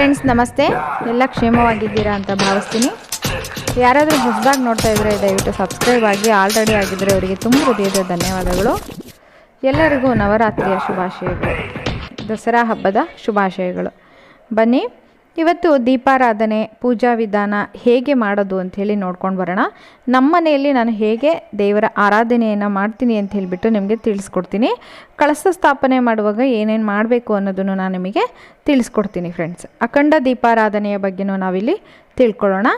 Friends ನಮಸ್ತೆ. ಎಲ್ಲ ಕ್ಷೇಮವಾಗಿದ್ದೀರಾ ಅಂತ ಭಾವಿಸ್ತೀನಿ. ಯಾರಾದರೂ ಹೊಸದಾಗಿ ನೋಡ್ತಾ ಇದ್ದರೆ ದಯವಿಟ್ಟು ಸಬ್ಸ್ಕ್ರೈಬ್ ಆಗಿ ಆಲ್ರೆಡಿ ಆಗಿದ್ದರೆ ಅವರಿಗೆ ತುಂಬ ಹೃದಯದ ಧನ್ಯವಾದಗಳು. ಎಲ್ಲರಿಗೂ ನವರಾತ್ರಿಯ ಶುಭಾಶಯಗಳು. ದಸರಾ ಹಬ್ಬದ ಶುಭಾಶಯಗಳು. ಬನ್ನಿ ಇವತ್ತು ದೀಪಾರಾಧನೆ, ಪೂಜಾ ವಿಧಾನ ಹೇಗೆ ಮಾಡೋದು ಅಂಥೇಳಿ ನೋಡ್ಕೊಂಡು ಬರೋಣ. ನಮ್ಮ ಮನೆಯಲ್ಲಿ ನಾನು ಹೇಗೆ ದೇವರ ಆರಾಧನೆಯನ್ನು ಮಾಡ್ತೀನಿ ಅಂತ ಹೇಳಿಬಿಟ್ಟು ನಿಮಗೆ ತಿಳಿಸ್ಕೊಡ್ತೀನಿ. ಕಳಸ ಸ್ಥಾಪನೆ ಮಾಡುವಾಗ ಏನೇನು ಮಾಡಬೇಕು ಅನ್ನೋದನ್ನು ನಾನು ನಿಮಗೆ ತಿಳಿಸ್ಕೊಡ್ತೀನಿ ಫ್ರೆಂಡ್ಸ್ ಅಖಂಡ ದೀಪಾರಾಧನೆಯ ಬಗ್ಗೆನೂ ನಾವಿಲ್ಲಿ ತಿಳ್ಕೊಳ್ಳೋಣ.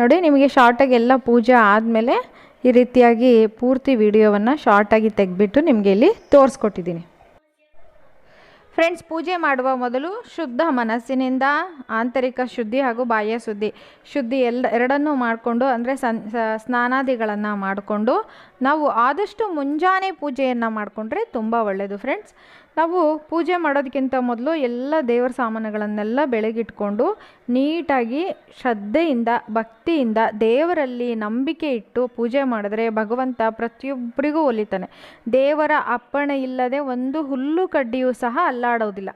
ನೋಡಿ, ನಿಮಗೆ ಶಾರ್ಟಾಗಿ ಎಲ್ಲ ಪೂಜೆ ಆದಮೇಲೆ ಈ ರೀತಿಯಾಗಿ ಪೂರ್ತಿ ವಿಡಿಯೋವನ್ನು ಶಾರ್ಟಾಗಿ ತೆಗೆದ್ಬಿಟ್ಟು ನಿಮಗೆ ಇಲ್ಲಿ ತೋರಿಸ್ಕೊಟ್ಟಿದ್ದೀನಿ. ಫ್ರೆಂಡ್ಸ್ ಪೂಜೆ ಮಾಡುವ ಮೊದಲು ಶುದ್ಧ ಮನಸ್ಸಿನಿಂದ ಆಂತರಿಕ ಶುದ್ಧಿ ಹಾಗೂ ಬಾಹ್ಯ ಶುದ್ಧಿ ಶುದ್ಧಿ ಎಲ್ಲ ಎರಡನ್ನೂ ಮಾಡಿಕೊಂಡು, ಅಂದರೆ ಸನ್ ಸ್ನಾನಾದಿಗಳನ್ನು ಮಾಡಿಕೊಂಡು ನಾವು ಆದಷ್ಟು ಮುಂಜಾನೆ ಪೂಜೆಯನ್ನು ಮಾಡಿಕೊಂಡ್ರೆ ತುಂಬ ಒಳ್ಳೆಯದು ಫ್ರೆಂಡ್ಸ್ ನಾವು ಪೂಜೆ ಮಾಡೋದಕ್ಕಿಂತ ಮೊದಲು ಎಲ್ಲ ದೇವರ ಸಾಮಾನುಗಳನ್ನೆಲ್ಲ ಬೆಳಗಿಟ್ಕೊಂಡು ನೀಟಾಗಿ ಶ್ರದ್ಧೆಯಿಂದ, ಭಕ್ತಿಯಿಂದ ದೇವರಲ್ಲಿ ನಂಬಿಕೆ ಇಟ್ಟು ಪೂಜೆ ಮಾಡಿದ್ರೆ ಭಗವಂತ ಪ್ರತಿಯೊಬ್ಬರಿಗೂ ಒಲಿತಾನೆ. ದೇವರ ಅಪ್ಪಣೆ ಇಲ್ಲದೆ ಒಂದು ಹುಲ್ಲು ಕಡ್ಡಿಯೂ ಸಹ ಅಲ್ಲಾಡೋದಿಲ್ಲ.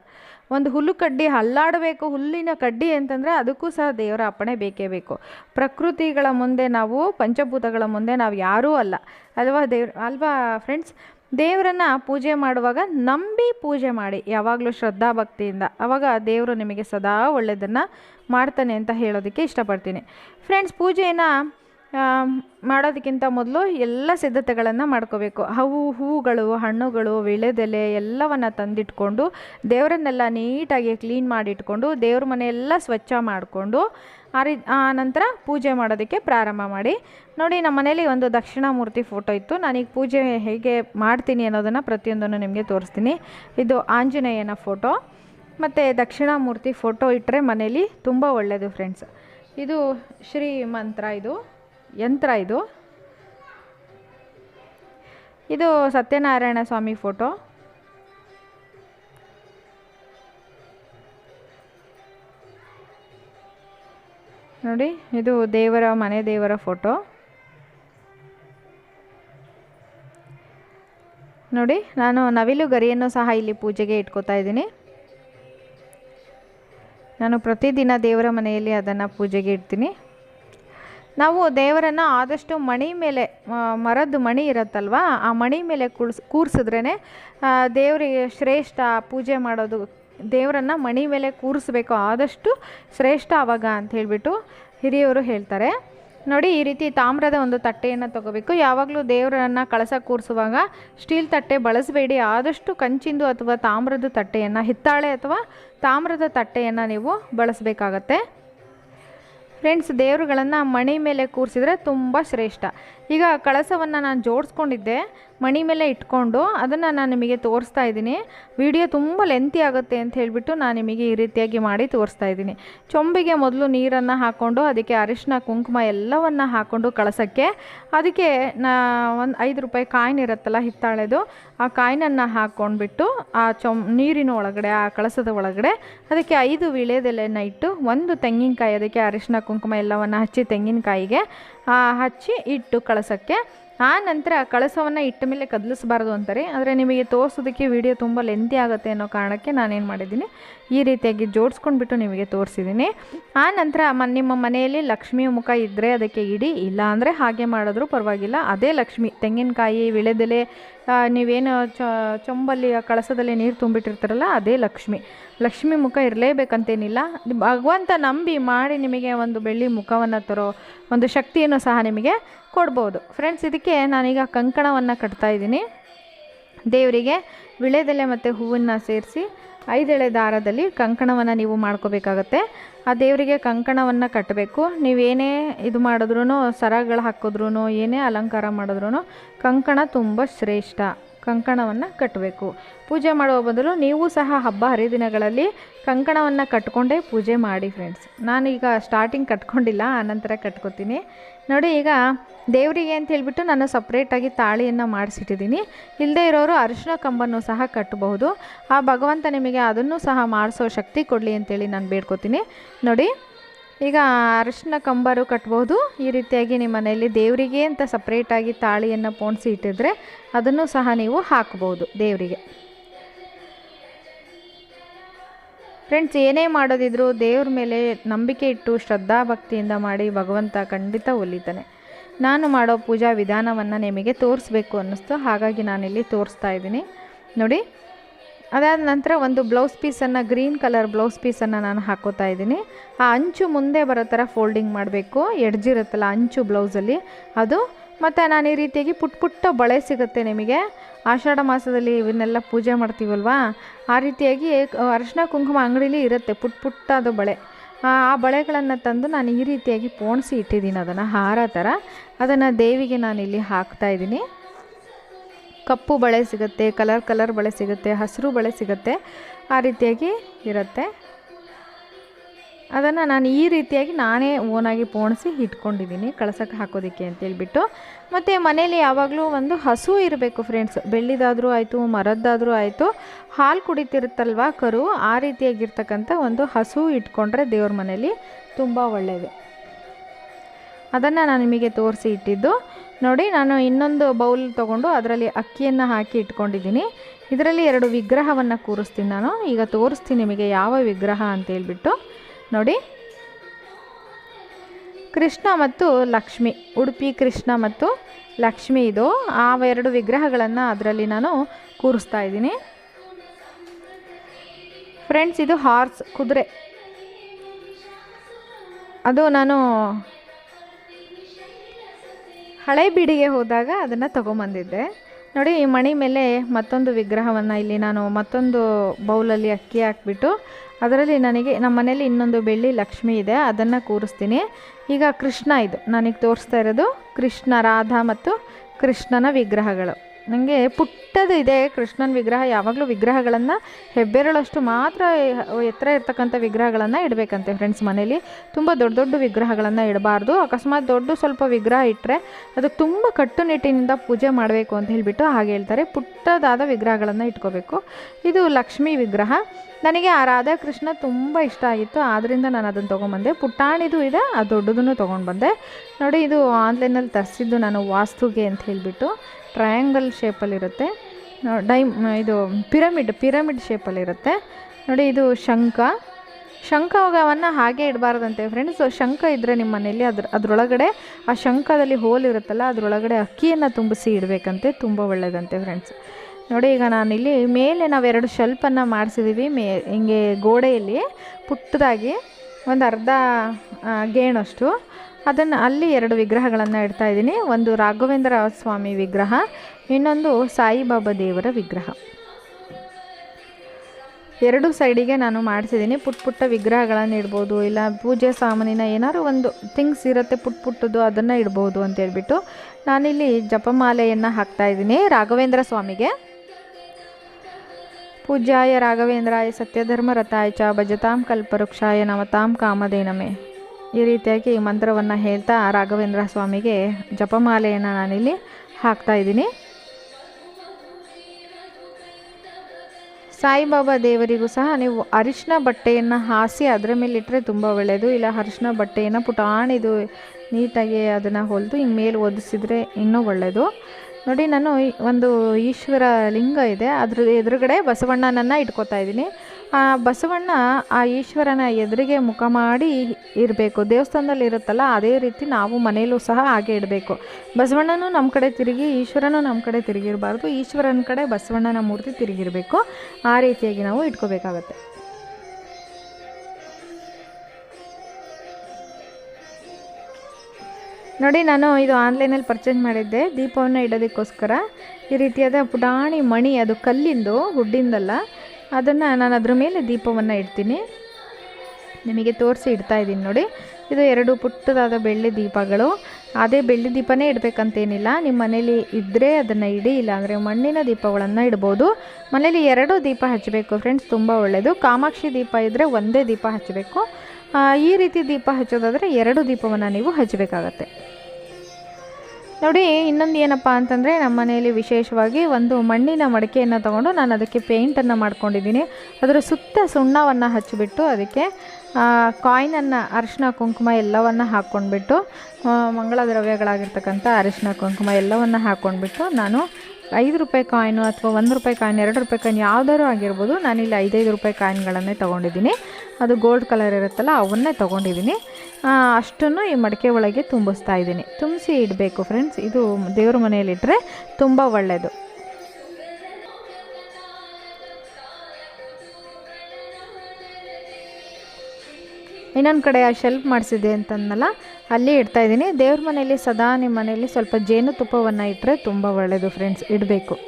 ಒಂದು ಹುಲ್ಲು ಕಡ್ಡಿ ಅಲ್ಲಾಡಬೇಕು, ಹುಲ್ಲಿನ ಕಡ್ಡಿ ಅಂತಂದರೆ ಅದಕ್ಕೂ ಸಹ ದೇವರ ಅಪ್ಪಣೆ ಬೇಕೇ ಬೇಕು. ಪ್ರಕೃತಿಗಳ ಮುಂದೆ ನಾವು, ಪಂಚಭೂತಗಳ ಮುಂದೆ ನಾವು ಯಾರೂ ಅಲ್ಲ. ಅಲ್ವಾ ದೇವ್ರ ಅಲ್ವಾ ಫ್ರೆಂಡ್ಸ್ ದೇವರನ್ನು ಪೂಜೆ ಮಾಡುವಾಗ ನಂಬಿ ಪೂಜೆ ಮಾಡಿ, ಯಾವಾಗಲೂ ಶ್ರದ್ಧಾ ಭಕ್ತಿಯಿಂದ ಆವಾಗ ದೇವರು ನಿಮಗೆ ಸದಾ ಒಳ್ಳೆಯದನ್ನು ಮಾಡ್ತಾನೆ ಅಂತ ಹೇಳೋದಕ್ಕೆ ಇಷ್ಟಪಡ್ತೀನಿ. ಫ್ರೆಂಡ್ಸ್ ಪೂಜೆಯನ್ನು ಮಾಡೋದಕ್ಕಿಂತ ಮೊದಲು ಎಲ್ಲ ಸಿದ್ಧತೆಗಳನ್ನು ಮಾಡ್ಕೋಬೇಕು. ಹೂವು ಹೂವುಗಳು ಹಣ್ಣುಗಳು, ವಿಳೆದೆಲೆ ಎಲ್ಲವನ್ನು ತಂದಿಟ್ಕೊಂಡು, ದೇವರನ್ನೆಲ್ಲ ನೀಟಾಗಿ ಕ್ಲೀನ್ ಮಾಡಿಟ್ಕೊಂಡು, ದೇವ್ರ ಮನೆಯೆಲ್ಲ ಸ್ವಚ್ಛ ಮಾಡಿಕೊಂಡು, ಆ ಆ ನಂತರ ಪೂಜೆ ಮಾಡೋದಕ್ಕೆ ಪ್ರಾರಂಭ ಮಾಡಿ. ನೋಡಿ, ನಮ್ಮ ಮನೇಲಿ ಒಂದು ದಕ್ಷಿಣಾಮೂರ್ತಿ ಫೋಟೋ ಇತ್ತು. ನಾನೀಗ ಪೂಜೆ ಹೇಗೆ ಮಾಡ್ತೀನಿ ಅನ್ನೋದನ್ನು ಪ್ರತಿಯೊಂದನ್ನು ನಿಮಗೆ ತೋರಿಸ್ತೀನಿ. ಇದು ಆಂಜನೇಯನ ಫೋಟೋ. ಮತ್ತು ದಕ್ಷಿಣಾಮೂರ್ತಿ ಫೋಟೋ ಇಟ್ಟರೆ ಮನೇಲಿ ತುಂಬ ಒಳ್ಳೆಯದು ಫ್ರೆಂಡ್ಸ್. ಇದು ಶ್ರೀ ಮಂತ್ರ ಇದು. ಯಂತ್ರ ಇದು. ಇದು ಸತ್ಯನಾರಾಯಣ ಸ್ವಾಮಿ ಫೋಟೋ. ನೋಡಿ, ಇದು ದೇವರ, ಮನೆ ದೇವರ ಫೋಟೋ. ನೋಡಿ, ನಾನು ನವಿಲು ಗರಿಯನ್ನು ಸಹ ಇಲ್ಲಿ ಪೂಜೆಗೆ ಇಟ್ಕೋತಾ ಇದ್ದೀನಿ. ನಾನು ಪ್ರತಿದಿನ ದೇವರ ಮನೆಯಲ್ಲಿ ಅದನ್ನು ಪೂಜೆಗೆ ಇಡ್ತೀನಿ. ನಾವು ದೇವರನ್ನು ಆದಷ್ಟು ಮಣಿ ಮೇಲೆ ಮರದ ಮಣಿ ಇರುತ್ತಲ್ವ? ಆ ಮಣಿ ಮೇಲೆ ಕುಳ್ಸ್ ಕೂರಿಸಿದ್ರೇ ದೇವರಿಗೆ ಶ್ರೇಷ್ಠ ಪೂಜೆ ಮಾಡೋದು, ದೇವರನ್ನು ಮಣಿ ಮೇಲೆ ಕೂರಿಸ್ಬೇಕು. ಆದಷ್ಟು ಶ್ರೇಷ್ಠ ಅವಾಗ ಅಂತ ಹೇಳಿಬಿಟ್ಟು ಹಿರಿಯವರು ಹೇಳ್ತಾರೆ. ನೋಡಿ, ಈ ರೀತಿ ತಾಮ್ರದ ಒಂದು ತಟ್ಟೆಯನ್ನು ತಗೋಬೇಕು. ಯಾವಾಗಲೂ ದೇವರನ್ನು ಕಳಸ ಕೂರಿಸುವಾಗ ಸ್ಟೀಲ್ ತಟ್ಟೆ ಬಳಸಬೇಡಿ. ಆದಷ್ಟು ಕಂಚಿಂದು ಅಥವಾ ತಾಮ್ರದ ತಟ್ಟೆಯನ್ನು, ಹಿತ್ತಾಳೆ ಅಥವಾ ತಾಮ್ರದ ತಟ್ಟೆಯನ್ನು ನೀವು ಬಳಸಬೇಕಾಗತ್ತೆ. ಫ್ರೆಂಡ್ಸ್ ದೇವರುಗಳನ್ನು ಮಣಿ ಮೇಲೆ ಕೂರಿಸಿದ್ರೆ ತುಂಬ ಶ್ರೇಷ್ಠ. ಈಗ ಕಳಸವನ್ನು ನಾನು ಜೋಡಿಸ್ಕೊಂಡಿದ್ದೆ, ಮಣಿ ಮೇಲೆ ಇಟ್ಕೊಂಡು ಅದನ್ನು ನಾನು ನಿಮಗೆ ತೋರಿಸ್ತಾ ಇದ್ದೀನಿ. ವಿಡಿಯೋ ತುಂಬ ಲೆಂತಿ ಆಗುತ್ತೆ ಅಂತ ಹೇಳಿಬಿಟ್ಟು ನಾನು ನಿಮಗೆ ಈ ರೀತಿಯಾಗಿ ಮಾಡಿ ತೋರಿಸ್ತಾ ಇದ್ದೀನಿ. ಚೊಂಬಿಗೆ ಮೊದಲು ನೀರನ್ನು ಹಾಕ್ಕೊಂಡು ಅದಕ್ಕೆ ಅರಿಶಿನ ಕುಂಕುಮ ಎಲ್ಲವನ್ನು ಹಾಕ್ಕೊಂಡು ಕಳಸಕ್ಕೆ, ಅದಕ್ಕೆ ನಾ ಒಂದು ಐದು ರೂಪಾಯಿ ಕಾಯಿನ್ ಇರುತ್ತಲ್ಲ ಹಿತ್ತಾಳೆದು, ಆ ಕಾಯಿನನ್ನು ಹಾಕ್ಕೊಂಡ್ಬಿಟ್ಟು ಆ ಚೊಂ, ನೀರಿನ ಒಳಗಡೆ, ಆ ಕಳಸದ ಒಳಗಡೆ, ಅದಕ್ಕೆ ಐದು ವಿಳೆದೆಲೆಯನ್ನು ಇಟ್ಟು, ಒಂದು ತೆಂಗಿನಕಾಯಿ, ಅದಕ್ಕೆ ಅರಿಶಿನ ಕುಂಕುಮ ಎಲ್ಲವನ್ನು ಹಚ್ಚಿ ತೆಂಗಿನಕಾಯಿಗೆ ಹಚ್ಚಿ ಇಟ್ಟು ಕಳಸಕ್ಕೆ. ಆ ನಂತರ ಕಳಸವನ್ನು ಇಟ್ಟ ಮೇಲೆ ಕದಲಿಸಬಾರ್ದು ಅಂತಾರೆ. ಆದರೆ ನಿಮಗೆ ತೋರಿಸೋದಕ್ಕೆ ವಿಡಿಯೋ ತುಂಬ ಲೆಂತಿ ಆಗುತ್ತೆ ಅನ್ನೋ ಕಾರಣಕ್ಕೆ ನಾನೇನು ಮಾಡಿದ್ದೀನಿ, ಈ ರೀತಿಯಾಗಿ ಜೋಡಿಸ್ಕೊಂಡ್ಬಿಟ್ಟು ನಿಮಗೆ ತೋರಿಸಿದ್ದೀನಿ. ಆ ನಂತರ ನಿಮ್ಮ ಮನೆಯಲ್ಲಿ ಲಕ್ಷ್ಮಿ ಮುಖ ಇದ್ದರೆ ಅದಕ್ಕೆ ಇಡಿ ಇಲ್ಲ ಅಂದರೆ ಹಾಗೆ ಮಾಡಿದ್ರೂ ಪರವಾಗಿಲ್ಲ. ಅದೇ ಲಕ್ಷ್ಮಿ, ತೆಂಗಿನಕಾಯಿ ವಿಳೆದೆಲೆ ನೀವೇನು ಚೊಂಬಲ್ಲಿ ಆ ಕಳಸದಲ್ಲಿ ನೀರು ತುಂಬಿಟ್ಟಿರ್ತಾರಲ್ಲ, ಅದೇ ಲಕ್ಷ್ಮಿ. ಲಕ್ಷ್ಮಿ ಮುಖ ಇರಲೇಬೇಕಂತೇನಿಲ್ಲ. ಭಗವಂತ ನಂಬಿ ಮಾಡಿ ನಿಮಗೆ ಒಂದು ಬೆಳ್ಳಿ ಮುಖವನ್ನು ತರೋ ಒಂದು ಶಕ್ತಿಯನ್ನು ಸಹ ನಿಮಗೆ ಕೊಡ್ಬೋದು. ಫ್ರೆಂಡ್ಸ್ ಇದಕ್ಕೆ ನಾನೀಗ ಕಂಕಣವನ್ನು ಕಟ್ತಾ ಇದ್ದೀನಿ. ದೇವರಿಗೆ, ವಿಳೆದೆಲೆ ಮತ್ತು ಹೂವನ್ನು ಸೇರಿಸಿ ಐದೆಳೆ ದಾರದಲ್ಲಿ ಕಂಕಣವನ್ನು ನೀವು ಮಾಡ್ಕೋಬೇಕಾಗತ್ತೆ. ಆ ದೇವರಿಗೆ ಕಂಕಣವನ್ನು ಕಟ್ಟಬೇಕು. ನೀವೇನೇ ಇದು ಮಾಡಿದ್ರೂ ಸರಗಳು ಹಾಕಿದ್ರೂ ಏನೇ ಅಲಂಕಾರ ಮಾಡಿದ್ರೂ ಕಂಕಣ ತುಂಬ ಶ್ರೇಷ್ಠ. ಕಂಕಣವನ್ನು ಕಟ್ಟಬೇಕು. ಪೂಜೆ ಮಾಡುವ ಬದಲು ನೀವು ಸಹ ಹಬ್ಬ ಹರಿದಿನಗಳಲ್ಲಿ ಕಂಕಣವನ್ನು ಕಟ್ಕೊಂಡೇ ಪೂಜೆ ಮಾಡಿ ಫ್ರೆಂಡ್ಸ್ ನಾನೀಗ ಸ್ಟಾರ್ಟಿಂಗ್ ಕಟ್ಕೊಂಡಿಲ್ಲ, ಆನಂತರ ಕಟ್ಕೊತೀನಿ. ನೋಡಿ ಈಗ ದೇವರಿಗೆ ಅಂತ ಹೇಳಿಬಿಟ್ಟು ನಾನು ಸಪ್ರೇಟಾಗಿ ತಾಳಿಯನ್ನು ಮಾಡಿಸಿಟ್ಟಿದ್ದೀನಿ. ಇಲ್ಲದೇ ಇರೋರು ಅರಿಶಿನ ಕಂಬನ್ನು ಸಹ ಕಟ್ಟಬಹುದು. ಆ ಭಗವಂತ ನಿಮಗೆ ಅದನ್ನು ಸಹ ಮಾಡಿಸೋ ಶಕ್ತಿ ಕೊಡಲಿ ಅಂತೇಳಿ ನಾನು ಬೇಡ್ಕೊತೀನಿ. ನೋಡಿ, ಈಗ ಅರಿಶಿನ ಕಂಬರು ಕಟ್ಬೋದು ಈ ರೀತಿಯಾಗಿ ನಿಮ್ಮ ಮನೆಯಲ್ಲಿ ದೇವರಿಗೆ ಅಂತ ಸಪ್ರೇಟಾಗಿ ತಾಳಿಯನ್ನು ಪೋಣಿಸಿ ಇಟ್ಟಿದ್ರೆ ಅದನ್ನು ಸಹ ನೀವು ಹಾಕ್ಬೋದು ದೇವರಿಗೆ. ಫ್ರೆಂಡ್ಸ್ ಏನೇ ಮಾಡೋದಿದ್ರು ದೇವ್ರ ಮೇಲೆ ನಂಬಿಕೆ ಇಟ್ಟು ಶ್ರದ್ಧಾ ಭಕ್ತಿಯಿಂದ ಮಾಡಿ ಭಗವಂತ ಖಂಡಿತ ಒಲಿತಾನೆ. ನಾನು ಮಾಡೋ ಪೂಜಾ ವಿಧಾನವನ್ನು ನಿಮಗೆ ತೋರಿಸ್ಬೇಕು ಅನ್ನಿಸ್ತು. ಹಾಗಾಗಿ ನಾನಿಲ್ಲಿ ತೋರಿಸ್ತಾ ಇದ್ದೀನಿ. ನೋಡಿ, ಅದಾದ ನಂತರ ಒಂದು ಬ್ಲೌಸ್ ಪೀಸನ್ನು ಗ್ರೀನ್ ಕಲರ್ ಬ್ಲೌಸ್ ಪೀಸನ್ನು ನಾನು ಹಾಕೋತಾ ಇದ್ದೀನಿ. ಆ ಅಂಚು ಮುಂದೆ ಬರೋ ಥರ ಫೋಲ್ಡಿಂಗ್ ಮಾಡಬೇಕು. ಎಡ್ಜಿರುತ್ತಲ್ಲ ಅಂಚು ಬ್ಲೌಸಲ್ಲಿ ಅದು ಮತ್ತು ನಾನು ಈ ರೀತಿಯಾಗಿ ಪುಟ್ಟ ಪುಟ್ಟ ಬಳೆ ಸಿಗುತ್ತೆ ನಿಮಗೆ. ಆಷಾಢ ಮಾಸದಲ್ಲಿ ಇವನ್ನೆಲ್ಲ ಪೂಜೆ ಮಾಡ್ತೀವಲ್ವಾ? ಆ ರೀತಿಯಾಗಿ ಅರಿಶಿನ, ಕುಂಕುಮ ಅಂಗಡೀಲಿ ಇರುತ್ತೆ ಪುಟ್ಟ ಪುಟ್ಟಾದ ಬಳೆ. ಆ ಬಳೆಗಳನ್ನು ತಂದು ನಾನು ಈ ರೀತಿಯಾಗಿ ಪೋಣಿಸಿ ಇಟ್ಟಿದ್ದೀನಿ ಅದನ್ನು ಹಾರ ಥರ. ಅದನ್ನು ದೇವಿಗೆ ನಾನಿಲ್ಲಿ ಹಾಕ್ತಾ ಇದ್ದೀನಿ. ಕಪ್ಪು ಬಳೆ ಸಿಗುತ್ತೆ, ಕಲರ್ ಕಲರ್ ಬಳೆ ಸಿಗುತ್ತೆ, ಹಸಿರು ಬಳೆ ಸಿಗುತ್ತೆ, ಆ ರೀತಿಯಾಗಿ ಇರುತ್ತೆ. ಅದನ್ನು ನಾನು ಈ ರೀತಿಯಾಗಿ ನಾನೇ ಓನಾಗಿ ಪೋಣಿಸಿ ಇಟ್ಕೊಂಡಿದ್ದೀನಿ, ಕಳಸಕ್ಕೆ ಹಾಕೋದಕ್ಕೆ ಅಂತೇಳ್ಬಿಟ್ಟು. ಮತ್ತು ಮನೇಲಿ ಯಾವಾಗಲೂ ಒಂದು ಹಸು ಇರಬೇಕು ಫ್ರೆಂಡ್ಸ್ ಬೆಳ್ಳಿದಾದರೂ ಆಯಿತು, ಮರದ್ದಾದರೂ ಆಯಿತು, ಹಾಲು ಕುಡಿತಿರುತ್ತಲ್ವ ಕರು, ಆ ರೀತಿಯಾಗಿರ್ತಕ್ಕಂಥ ಒಂದು ಹಸು ಇಟ್ಕೊಂಡ್ರೆ ದೇವ್ರ ಮನೇಲಿ ತುಂಬ ಒಳ್ಳೆಯದು ಅದನ್ನು ನಾನು ನಿಮಗೆ ತೋರಿಸಿ ಇಟ್ಟಿದ್ದು. ನೋಡಿ, ನಾನು ಇನ್ನೊಂದು ಬೌಲ್ ತೊಗೊಂಡು ಅದರಲ್ಲಿ ಅಕ್ಕಿಯನ್ನು ಹಾಕಿ ಇಟ್ಕೊಂಡಿದ್ದೀನಿ. ಇದರಲ್ಲಿ ಎರಡು ವಿಗ್ರಹವನ್ನು ಕೂರಿಸ್ತೀನಿ ನಾನು. ಈಗ ತೋರಿಸ್ತೀನಿ ನಿಮಗೆ ಯಾವ ವಿಗ್ರಹ ಅಂತೇಳ್ಬಿಟ್ಟು. ನೋಡಿ. ಕೃಷ್ಣ ಮತ್ತು ಲಕ್ಷ್ಮಿ, ಉಡುಪಿ ಕೃಷ್ಣ ಮತ್ತು ಲಕ್ಷ್ಮಿ ಇದು. ಆ ಎರಡು ವಿಗ್ರಹಗಳನ್ನು ಅದರಲ್ಲಿ ನಾನು ಕೂರಿಸ್ತಾ ಇದ್ದೀನಿ. ಫ್ರೆಂಡ್ಸ್ ಇದು ಹಾರ್ಸ್ ಕುದುರೆ. ಅದು ನಾನು ಹಳೆ ಬೀಡಿಗೆ ಹೋದಾಗ ಅದನ್ನು ತೊಗೊಂಬಂದಿದ್ದೆ. ನೋಡಿ, ಈ ಮಣಿ ಮೇಲೆ ಮತ್ತೊಂದು ವಿಗ್ರಹವನ್ನು ಇಲ್ಲಿ ನಾನು ಮತ್ತೊಂದು ಬೌಲಲ್ಲಿ ಅಕ್ಕಿ ಹಾಕ್ಬಿಟ್ಟು ಅದರಲ್ಲಿ ನನಗೆ ನಮ್ಮ ಮನೇಲಿ ಇನ್ನೊಂದು ಬೆಳ್ಳಿ ಲಕ್ಷ್ಮಿ ಇದೆ, ಅದನ್ನು ಕೂರಿಸ್ತೀನಿ. ಈಗ ಕೃಷ್ಣ ಇದು. ನನಗೆ ತೋರಿಸ್ತಾ ಇರೋದು ಕೃಷ್ಣ, ರಾಧಾ ಮತ್ತು ಕೃಷ್ಣನ ವಿಗ್ರಹಗಳು. ನನಗೆ ಪುಟ್ಟದು ಇದೆ ಕೃಷ್ಣನ ವಿಗ್ರಹ, ಯಾವಾಗಲೂ ವಿಗ್ರಹಗಳನ್ನು ಹೆಬ್ಬೆರಳಷ್ಟು ಮಾತ್ರ ಎತ್ತರ ಇರ್ತಕ್ಕಂಥ ವಿಗ್ರಹಗಳನ್ನು ಇಡಬೇಕಂತೆ ಫ್ರೆಂಡ್ಸ್ ಮನೇಲಿ. ತುಂಬ ದೊಡ್ಡ ದೊಡ್ಡ ವಿಗ್ರಹಗಳನ್ನು ಇಡಬಾರ್ದು. ಅಕಸ್ಮಾತ್ ದೊಡ್ಡ ಸ್ವಲ್ಪ ವಿಗ್ರಹ ಇಟ್ಟರೆ ಅದಕ್ಕೆ ತುಂಬ ಕಟ್ಟುನಿಟ್ಟಿನಿಂದ ಪೂಜೆ ಮಾಡಬೇಕು ಅಂತ ಹೇಳಿಬಿಟ್ಟು ಹಾಗೆ ಹೇಳ್ತಾರೆ. ಪುಟ್ಟದಾದ ವಿಗ್ರಹಗಳನ್ನು ಇಟ್ಕೋಬೇಕು. ಇದು ಲಕ್ಷ್ಮೀ ವಿಗ್ರಹ. ನನಗೆ ಆ ರಾಧಾಕೃಷ್ಣ ತುಂಬ ಇಷ್ಟ ಆಗಿತ್ತು. ಆದ್ದರಿಂದ ನಾನು ಅದನ್ನು ತೊಗೊಂಬಂದೆ. ಪುಟ್ಟಾಣಿದು ಇದೆ, ಆ ದೊಡ್ಡದನ್ನು ತೊಗೊಂಡು ಬಂದೆ ನೋಡಿ ಇದು ಆನ್ಲೈನಲ್ಲಿ ತರಿಸಿದ್ದು ನಾನು ವಾಸ್ತುಗೆ ಅಂತ ಹೇಳಿಬಿಟ್ಟು. ಟ್ರಯಾಂಗಲ್ ಶೇಪಲ್ಲಿರುತ್ತೆ. ಡೈಮ್ ಇದು ಪಿರಮಿಡ್ ಪಿರಮಿಡ್ ಶೇಪಲ್ಲಿರುತ್ತೆ. ನೋಡಿ, ಇದು ಶಂಖ. ಶಂಖವನ್ನು ಹಾಗೆ ಇಡಬಾರ್ದಂತೆ ಫ್ರೆಂಡ್ಸ್ ಶಂಖ ಇದ್ದರೆ ನಿಮ್ಮ ಮನೇಲಿ ಅದ್ರ ಅದರೊಳಗಡೆ ಆ ಶಂಖದಲ್ಲಿ ಹೋಲ್ ಇರುತ್ತಲ್ಲ, ಅದರೊಳಗಡೆ ಅಕ್ಕಿಯನ್ನು ತುಂಬಿಸಿ ಇಡಬೇಕಂತೆ. ತುಂಬ ಒಳ್ಳೆಯದಂತೆ ಫ್ರೆಂಡ್ಸ್ ನೋಡಿ, ಈಗ ನಾನಿಲ್ಲಿ ಮೇಲೆ ನಾವು ಎರಡು ಶೆಲ್ಪನ್ನು ಮಾಡಿಸಿದ್ದೀವಿ ಮೇ ಹಿಂಗೆ ಗೋಡೆಯಲ್ಲಿ ಪುಟ್ಟದಾಗಿ ಒಂದು ಅರ್ಧ ಗೇಣಷ್ಟು. ಅದನ್ನು ಅಲ್ಲಿ ಎರಡು ವಿಗ್ರಹಗಳನ್ನು ಇಡ್ತಾ ಇದ್ದೀನಿ. ಒಂದು ರಾಘವೇಂದ್ರ ಸ್ವಾಮಿ ವಿಗ್ರಹ, ಇನ್ನೊಂದು ಸಾಯಿಬಾಬಾ ದೇವರ ವಿಗ್ರಹ. ಎರಡು ಸೈಡಿಗೆ ನಾನು ಮಾಡಿಸಿದ್ದೀನಿ. ಪುಟ್ ಪುಟ್ಟ ವಿಗ್ರಹಗಳನ್ನು ಇಡ್ಬೋದು, ಇಲ್ಲ ಪೂಜೆ ಸಾಮಾನಿನ ಏನಾದ್ರು ಒಂದು ಥಿಂಗ್ಸ್ ಇರುತ್ತೆ ಪುಟ್ಟ ಪುಟ್ಟದು ಅದನ್ನು ಇಡ್ಬೋದು ಅಂತ ಹೇಳ್ಬಿಟ್ಟು ನಾನಿಲ್ಲಿ ಜಪಮಾಲೆಯನ್ನು ಹಾಕ್ತಾ ಇದ್ದೀನಿ ರಾಘವೇಂದ್ರ ಸ್ವಾಮಿಗೆ. ಪೂಜ್ಯಾಯ ರಾಘವೇಂದ್ರಾಯ ಸತ್ಯಧರ್ಮ ರಥಾಯ ಚ ಭಜತಾಂ ಕಲ್ಪವೃಕ್ಷಾಯ ನಮತಾಂ ಕಾಮಧೇನಮೆ. ಈ ರೀತಿಯಾಗಿ ಮಂತ್ರವನ್ನು ಹೇಳ್ತಾ ರಾಘವೇಂದ್ರ ಸ್ವಾಮಿಗೆ ಜಪಮಾಲೆಯನ್ನು ನಾನಿಲ್ಲಿ ಹಾಕ್ತಾ ಇದ್ದೀನಿ. ಸಾಯಿಬಾಬಾ ದೇವರಿಗೂ ಸಹ ನೀವು ಅರಿಶಿನ ಬಟ್ಟೆಯನ್ನು ಹಾಸಿ ಅದರ ಮೇಲೆ ಇಟ್ಟರೆ ತುಂಬ ಒಳ್ಳೆಯದು ಇಲ್ಲ ಅರಿಶಿನ ಬಟ್ಟೆಯನ್ನು ಪುಟಾಣಿದು ನೀಟಾಗಿ ಅದನ್ನು ಹೊಲಿದು ಹಿಂಗೆ ಮೇಲೆ ಒದಿಸಿದರೆ ಇನ್ನೂ ಒಳ್ಳೆಯದು ನೋಡಿ ನಾನು ಒಂದು ಈಶ್ವರ ಲಿಂಗ ಇದೆ. ಅದ್ರ ಎದುರುಗಡೆ ಬಸವಣ್ಣನನ್ನು ಇಟ್ಕೋತಾ ಇದ್ದೀನಿ. ಆ ಬಸವಣ್ಣ ಆ ಈಶ್ವರನ ಎದುರಿಗೆ ಮುಖ ಮಾಡಿ ಇರಬೇಕು. ದೇವಸ್ಥಾನದಲ್ಲಿ ಇರುತ್ತಲ್ಲ, ಅದೇ ರೀತಿ ನಾವು ಮನೆಯಲ್ಲೂ ಸಹ ಹಾಗೆ ಇಡಬೇಕು. ಬಸವಣ್ಣನೂ ನಮ್ಮ ಕಡೆ ತಿರುಗಿ, ಈಶ್ವರನೂ ನಮ್ಮ ಕಡೆ ತಿರುಗಿರಬಾರ್ದು. ಈಶ್ವರನ ಕಡೆ ಬಸವಣ್ಣನ ಮೂರ್ತಿ ತಿರುಗಿರಬೇಕು. ಆ ರೀತಿಯಾಗಿ ನಾವು ಇಟ್ಕೋಬೇಕಾಗತ್ತೆ. ನೋಡಿ, ನಾನು ಇದು ಆನ್ಲೈನಲ್ಲಿ ಪರ್ಚೇಸ್ ಮಾಡಿದ್ದೆ. ದೀಪವನ್ನು ಇಡೋದಕ್ಕೋಸ್ಕರ ಈ ರೀತಿಯಾದ ಪುಟಾಣಿ ಮಣಿ, ಅದು ಕಲ್ಲಿಂದು ಹುಡ್ಡಿಂದಲ್ಲ ಅದನ್ನು ನಾನು ಅದ್ರ ಮೇಲೆ ದೀಪವನ್ನು ಇಡ್ತೀನಿ. ನಿಮಗೆ ತೋರಿಸಿ ಇಡ್ತಾ ಇದ್ದೀನಿ ನೋಡಿ. ಇದು ಎರಡು ಪುಟ್ಟದಾದ ಬೆಳ್ಳಿ ದೀಪಗಳು. ಅದೇ ಬೆಳ್ಳಿ ದೀಪನೇ ಇಡಬೇಕಂತೇನಿಲ್ಲ. ನಿಮ್ಮ ಮನೇಲಿ ಇದ್ದರೆ ಅದನ್ನು ಇಡಿ, ಇಲ್ಲಾಂದರೆ ಮಣ್ಣಿನ ದೀಪಗಳನ್ನು ಇಡ್ಬೋದು. ಮನೇಲಿ ಎರಡು ದೀಪ ಹಚ್ಚಬೇಕು ಫ್ರೆಂಡ್ಸ್ ತುಂಬ ಒಳ್ಳೆಯದು ಕಾಮಾಕ್ಷಿ ದೀಪ ಇದ್ದರೆ ಒಂದೇ ದೀಪ ಹಚ್ಚಬೇಕು. ಈ ರೀತಿ ದೀಪ ಹಚ್ಚೋದಾದರೆ ಎರಡು ದೀಪವನ್ನು ನೀವು ಹಚ್ಚಬೇಕಾಗತ್ತೆ. ನೋಡಿ, ಇನ್ನೊಂದು ಏನಪ್ಪ ಅಂತಂದರೆ, ನಮ್ಮ ಮನೆಯಲ್ಲಿ ವಿಶೇಷವಾಗಿ ಒಂದು ಮಣ್ಣಿನ ಮಡಿಕೆಯನ್ನು ತಗೊಂಡು ನಾನು ಅದಕ್ಕೆ ಪೇಂಟನ್ನು ಮಾಡ್ಕೊಂಡಿದ್ದೀನಿ. ಅದರ ಸುತ್ತ ಸುಣ್ಣವನ್ನು ಹಚ್ಚಿಬಿಟ್ಟು ಅದಕ್ಕೆ ಕಾಯಿನನ್ನು ಅರಿಶಿನ ಕುಂಕುಮ ಎಲ್ಲವನ್ನು ಹಾಕ್ಕೊಂಡ್ಬಿಟ್ಟು ಮಂಗಳ ದ್ರವ್ಯಗಳಾಗಿರ್ತಕ್ಕಂಥ ಅರಿಶಿನ ಕುಂಕುಮ ಎಲ್ಲವನ್ನು ಹಾಕ್ಕೊಂಡ್ಬಿಟ್ಟು ನಾನು ಐದು ರೂಪಾಯಿ ಕಾಯಿನು ಅಥವಾ ಒಂದು ರೂಪಾಯಿ ಕಾಯಿನ್, ಎರಡು ರೂಪಾಯಿ ಕಾಯಿನ್ ಯಾವ್ದಾದ್ರು ಆಗಿರ್ಬೋದು ನಾನಿಲ್ಲಿ ಐದೈದು ರೂಪಾಯಿ ಕಾಯಿನ್ಗಳನ್ನೇ ತೊಗೊಂಡಿದ್ದೀನಿ. ಅದು ಗೋಲ್ಡ್ ಕಲರ್ ಇರುತ್ತಲ್ಲ, ಅವನ್ನೇ ತೊಗೊಂಡಿದ್ದೀನಿ. ಅಷ್ಟನ್ನು ಈ ಮಡಿಕೆ ಒಳಗೆ ತುಂಬಿಸ್ತಾ ಇದ್ದೀನಿ. ತುಂಬಿಸಿ ಇಡಬೇಕು ಫ್ರೆಂಡ್ಸ್, ಇದು ದೇವ್ರ ಮನೆಯಲ್ಲಿಟ್ಟರೆ ತುಂಬ ಒಳ್ಳೆಯದು ಇನ್ನೊಂದು ಕಡೆ ಆ ಶೆಲ್ಫ್ ಮಾಡಿಸಿದೆ ಅಂತಂದಲ್ಲ ಅಲ್ಲಿ ಇಡ್ತಾ ಇದ್ದೀನಿ. ದೇವ್ರ ಮನೆಯಲ್ಲಿ, ಸದಾ ನಿಮ್ಮ ಮನೆಯಲ್ಲಿ ಸ್ವಲ್ಪ ಜೇನುತುಪ್ಪವನ್ನು ಇಟ್ಟರೆ ತುಂಬ ಒಳ್ಳೆಯದು ಫ್ರೆಂಡ್ಸ್ ಇಡಬೇಕು.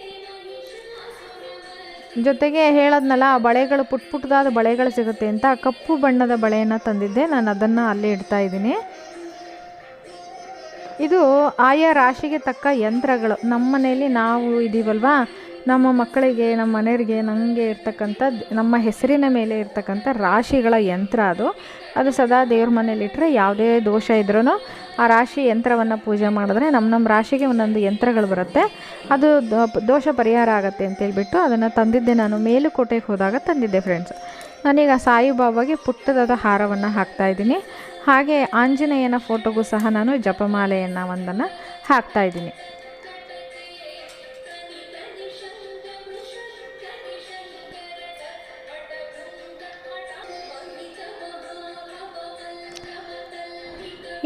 ಜೊತೆಗೆ ಹೇಳೋದ್ನಲ್ಲ, ಆ ಬಳೆಗಳು ಪುಟ್ ಪುಟ್ಟದಾದ ಬಳೆಗಳು ಸಿಗುತ್ತೆ ಅಂತ, ಕಪ್ಪು ಬಣ್ಣದ ಬಳೆಯನ್ನು ತಂದಿದ್ದೆ. ನಾನು ಅದನ್ನು ಅಲ್ಲೇ ಇಡ್ತಾ ಇದ್ದೀನಿ. ಇದು ಆಯಾ ರಾಶಿಗೆ ತಕ್ಕ ಯಂತ್ರಗಳು. ನಮ್ಮ ಮನೆಯಲ್ಲಿ ನಾವು ಇದ್ದೀವಲ್ವಾ ನಮ್ಮ ಮಕ್ಕಳಿಗೆ, ನಮ್ಮ ಮನೆಯವ್ರಿಗೆ ನನಗೆ ಇರ್ತಕ್ಕಂಥ, ನಮ್ಮ ಹೆಸರಿನ ಮೇಲೆ ಇರ್ತಕ್ಕಂಥ ರಾಶಿಗಳ ಯಂತ್ರ ಅದು. ಅದು ಸದಾ ದೇವ್ರ ಮನೇಲಿಟ್ಟರೆ ಯಾವುದೇ ದೋಷ ಇದ್ರೂ ಆ ರಾಶಿ ಯಂತ್ರವನ್ನು ಪೂಜೆ ಮಾಡಿದ್ರೆ ನಮ್ಮ ನಮ್ಮ ರಾಶಿಗೆ ಒಂದೊಂದು ಯಂತ್ರಗಳು ಬರುತ್ತೆ. ಅದು ದೋಷ ಪರಿಹಾರ ಆಗುತ್ತೆ ಅಂತೇಳ್ಬಿಟ್ಟು ಅದನ್ನು ತಂದಿದ್ದೆ ನಾನು. ಮೇಲುಕೋಟೆಗೆ ಹೋದಾಗ ತಂದಿದ್ದೆ ಫ್ರೆಂಡ್ಸ್ ನಾನೀಗ ಸಾಯಿಬಾಬಾಗೆ ಪುಟ್ಟದಾದ ಹಾರವನ್ನು ಹಾಕ್ತಾಯಿದ್ದೀನಿ ಹಾಗೆ ಆಂಜನೇಯನ ಫೋಟೋಗೂ ಸಹ ನಾನು ಜಪಮಾಲೆಯನ್ನು ಒಂದನ್ನು ಹಾಕ್ತಾಯಿದ್ದೀನಿ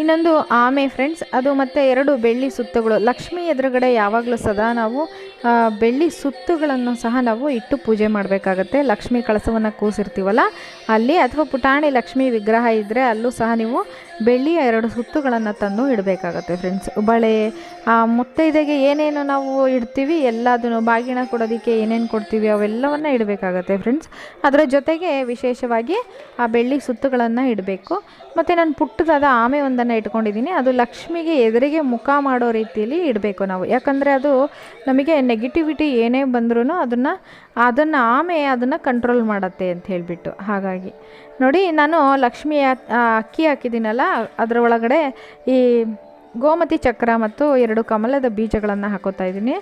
ಇನ್ನೊಂದು ಆಮೆ ಫ್ರೆಂಡ್ಸ್ ಅದು ಮತ್ತು ಎರಡು ಬೆಳ್ಳಿ ಸುತ್ತುಗಳು. ಲಕ್ಷ್ಮಿ ಎದುರುಗಡೆ ಯಾವಾಗಲೂ ಸದಾ ನಾವು ಬೆಳ್ಳಿ ಸುತ್ತುಗಳನ್ನು ಸಹ ನಾವು ಇಟ್ಟು ಪೂಜೆ ಮಾಡಬೇಕಾಗತ್ತೆ. ಲಕ್ಷ್ಮಿ ಕಳಸವನ್ನು ಕೂಸಿರ್ತೀವಲ್ಲ, ಅಲ್ಲಿ, ಅಥವಾ ಪುಟಾಣಿ ಲಕ್ಷ್ಮಿ ವಿಗ್ರಹ ಇದ್ದರೆ ಅಲ್ಲೂ ಸಹ ನೀವು ಬೆಳ್ಳಿಯ ಎರಡು ಸುತ್ತುಗಳನ್ನು ತಂದು ಇಡಬೇಕಾಗತ್ತೆ ಫ್ರೆಂಡ್ಸ್ ಬಳೆ ಮುತ್ತೈದೆಗೆ ಏನೇನು ನಾವು ಇಡ್ತೀವಿ, ಎಲ್ಲದನ್ನು ಬಾಗಿನ ಕೊಡೋದಕ್ಕೆ ಏನೇನು ಕೊಡ್ತೀವಿ, ಅವೆಲ್ಲವನ್ನು ಇಡಬೇಕಾಗತ್ತೆ ಫ್ರೆಂಡ್ಸ್ ಅದರ ಜೊತೆಗೆ ವಿಶೇಷವಾಗಿ ಆ ಬೆಳ್ಳಿ ಸುತ್ತುಗಳನ್ನು ಇಡಬೇಕು. ಮತ್ತು ನಾನು ಪುಟ್ಟದಾದ ಆಮೆ ಒಂದನ್ನು ಇಟ್ಕೊಂಡಿದ್ದೀನಿ. ಅದು ಲಕ್ಷ್ಮಿಗೆ ಎದುರಿಗೆ ಮುಖ ಮಾಡೋ ರೀತಿಯಲ್ಲಿ ಇಡಬೇಕು ನಾವು. ಯಾಕಂದರೆ ಅದು ನಮಗೆ ನೆಗೆಟಿವಿಟಿ ಏನೇ ಬಂದ್ರೂ ಅದನ್ನು ಅದನ್ನು ಆಮೆ ಅದನ್ನು ಕಂಟ್ರೋಲ್ ಮಾಡುತ್ತೆ ಅಂತ ಹೇಳಿಬಿಟ್ಟು. ಹಾಗಾಗಿ ನೋಡಿ, ನಾನು ಲಕ್ಷ್ಮಿಯ ಅಕ್ಕಿ ಹಾಕಿದ್ದೀನಲ್ಲ ಅದರ ಒಳಗಡೆ ಈ ಗೋಮತಿ ಚಕ್ರ ಮತ್ತು ಎರಡು ಕಮಲದ ಬೀಜಗಳನ್ನು ಹಾಕೋತಾ ಇದ್ದೀನಿ.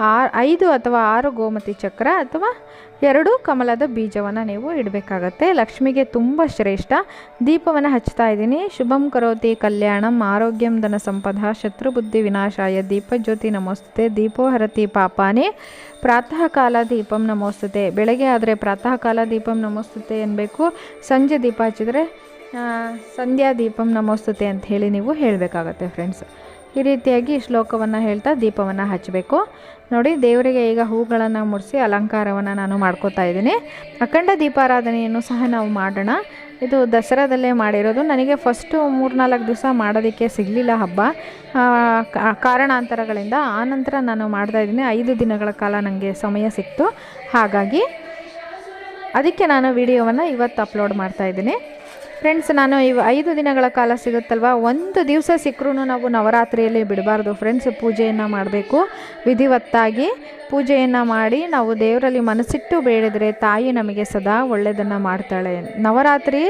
ಆರು, ಐದು ಅಥವಾ ಆರು ಗೋಮತಿ ಚಕ್ರ ಅಥವಾ ಎರಡು ಕಮಲದ ಬೀಜವನ್ನು ನೀವು ಇಡಬೇಕಾಗತ್ತೆ. ಲಕ್ಷ್ಮಿಗೆ ತುಂಬ ಶ್ರೇಷ್ಠ. ದೀಪವನ್ನು ಹಚ್ತಾ ಇದ್ದೀನಿ. ಶುಭಂ ಕರೋತಿ ಕಲ್ಯಾಣಂ ಆರೋಗ್ಯಂ ಧನ ಸಂಪದ ಶತ್ರುಬುದ್ಧಿ ವಿನಾಶಾಯ ದೀಪಜ್ಯೋತಿ ನಮೋಸ್ತುತೆ ದೀಪೋ ಹರತಿ ಪಾಪಾನೇ ಪ್ರಾತಃ ಕಾಲ ದೀಪಂ ನಮೋಸ್ತುತೆ. ಬೆಳಗ್ಗೆ ಆದರೆ ಪ್ರಾತಃ ಕಾಲ ದೀಪಂ ನಮೋಸ್ತುತೆ ಅನ್ಬೇಕು ಸಂಜೆ ದೀಪ ಹಚ್ಚಿದ್ರೆ ಸಂಧ್ಯಾ ದೀಪಂ ನಮೋಸ್ತುತೆ ಅಂತ ಹೇಳಿ ನೀವು ಹೇಳಬೇಕಾಗತ್ತೆ ಫ್ರೆಂಡ್ಸ್ ಈ ರೀತಿಯಾಗಿ ಶ್ಲೋಕವನ್ನು ಹೇಳ್ತಾ ದೀಪವನ್ನು ಹಚ್ಚಬೇಕು ನೋಡಿ, ದೇವರಿಗೆ ಈಗ ಹೂಗಳನ್ನು ಮುಡಿಸಿ ಅಲಂಕಾರವನ್ನು ನಾನು ಮಾಡ್ಕೋತಾ ಇದ್ದೀನಿ. ಅಖಂಡ ದೀಪಾರಾಧನೆಯನ್ನು ಸಹ ನಾವು ಮಾಡೋಣ. ಇದು ದಸರಾದಲ್ಲೇ ಮಾಡಿರೋದು. ನನಗೆ ಫಸ್ಟು ಮೂರ್ನಾಲ್ಕು ದಿವಸ ಮಾಡೋದಕ್ಕೆ ಸಿಗಲಿಲ್ಲ ಹಬ್ಬ. ಕಾರಣಾಂತರಗಳಿಂದ ಆನಂತರ ನಾನು ಮಾಡ್ತಾ ಇದ್ದೀನಿ. ಐದು ದಿನಗಳ ಕಾಲ ನನಗೆ ಸಮಯ ಸಿಕ್ತು. ಹಾಗಾಗಿ ಅದಕ್ಕೆ ನಾನು ವಿಡಿಯೋವನ್ನು ಇವತ್ತು ಅಪ್ಲೋಡ್ ಮಾಡ್ತಾ ಇದ್ದೀನಿ. ಫ್ರೆಂಡ್ಸ್ ನಾನು ಇವ ಐದು ದಿನಗಳ ಕಾಲ ಸಿಗುತ್ತಲ್ವ? ಒಂದು ದಿವಸ ಸಿಕ್ಕರೂ ನಾವು ನವರಾತ್ರಿಯಲ್ಲಿ ಬಿಡಬಾರ್ದು. ಫ್ರೆಂಡ್ಸ್ ಪೂಜೆಯನ್ನು ಮಾಡಬೇಕು. ವಿಧಿವತ್ತಾಗಿ ಪೂಜೆಯನ್ನು ಮಾಡಿ ನಾವು ದೇವರಲ್ಲಿ ಮನಸ್ಸಿಟ್ಟು ಬೇಡಿದರೆ ತಾಯಿ ನಮಗೆ ಸದಾ ಒಳ್ಳೆಯದನ್ನು ಮಾಡ್ತಾಳೆ. ನವರಾತ್ರಿ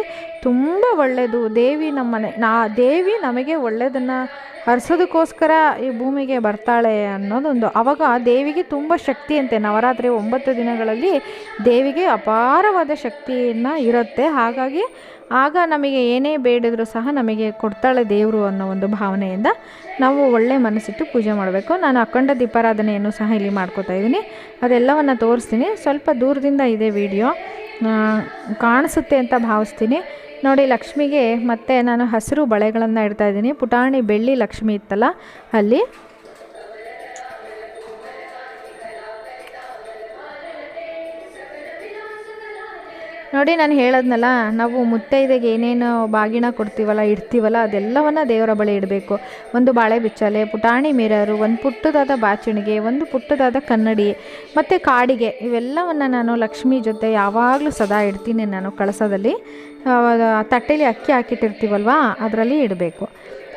ತುಂಬ ಒಳ್ಳೆಯದು. ದೇವಿ ನಮ್ಮನೆ ನಾ ದೇವಿ ನಮಗೆ ಒಳ್ಳೆಯದನ್ನು ಹರಿಸೋದಕ್ಕೋಸ್ಕರ ಈ ಭೂಮಿಗೆ ಬರ್ತಾಳೆ ಅನ್ನೋದೊಂದು. ಆವಾಗ ದೇವಿಗೆ ತುಂಬ ಶಕ್ತಿ ಅಂತೆ. ನವರಾತ್ರಿ ಒಂಬತ್ತು ದಿನಗಳಲ್ಲಿ ದೇವಿಗೆ ಅಪಾರವಾದ ಶಕ್ತಿಯನ್ನು ಇರುತ್ತೆ. ಹಾಗಾಗಿ ಆಗ ನಮಗೆ ಏನೇ ಬೇಡಿದರೂ ಸಹ ನಮಗೆ ಕೊಡ್ತಾಳೆ ದೇವರು ಅನ್ನೋ ಒಂದು ಭಾವನೆಯಿಂದ ನಾವು ಒಳ್ಳೆ ಮನಸ್ಸಿಟ್ಟು ಪೂಜೆ ಮಾಡಬೇಕು. ನಾನು ಅಖಂಡ ದೀಪಾರಾಧನೆಯನ್ನು ಸಹ ಇಲ್ಲಿ ಮಾಡ್ಕೋತಾ ಇದ್ದೀನಿ. ಅದೆಲ್ಲವನ್ನು ತೋರಿಸ್ತೀನಿ. ಸ್ವಲ್ಪ ದೂರದಿಂದ ಇದೆ ವಿಡಿಯೋ. ಕಾಣಿಸುತ್ತೆ ಅಂತ ಭಾವಿಸ್ತೀನಿ. ನೋಡಿ ಲಕ್ಷ್ಮಿಗೆ ಮತ್ತೆ ನಾನು ಹಸಿರು ಬಳೆಗಳನ್ನು ಇಡ್ತಾ ಇದ್ದೀನಿ. ಪುಟಾಣಿ ಬೆಳ್ಳಿ ಲಕ್ಷ್ಮಿ ಇತ್ತಲ್ಲ ಅಲ್ಲಿ ನೋಡಿ ನಾನು ಹೇಳೋದ್ನಲ್ಲ, ನಾವು ಮುತ್ತೈದೆಗೆ ಏನೇನು ಬಾಗಿನ ಕೊಡ್ತೀವಲ್ಲ, ಇಡ್ತೀವಲ್ಲ, ಅದೆಲ್ಲವನ್ನ ದೇವರ ಬಳಿ ಇಡಬೇಕು. ಒಂದು ಬಾಳೆ ಬಿಚ್ಚಲೆ, ಪುಟಾಣಿ ಮಿರರು, ಒಂದು ಪುಟ್ಟದಾದ ಬಾಚಣಿಗೆ, ಒಂದು ಪುಟ್ಟದಾದ ಕನ್ನಡಿ, ಮತ್ತು ಕಾಡಿಗೆ, ಇವೆಲ್ಲವನ್ನು ನಾನು ಲಕ್ಷ್ಮಿ ಜೊತೆ ಯಾವಾಗಲೂ ಸದಾ ಇಡ್ತೀನಿ ನಾನು ಕಳಸದಲ್ಲಿ. ತಟ್ಟೆಯಲ್ಲಿ ಅಕ್ಕಿ ಹಾಕಿಟ್ಟಿರ್ತೀವಲ್ವಾ, ಅದರಲ್ಲಿ ಇಡಬೇಕು.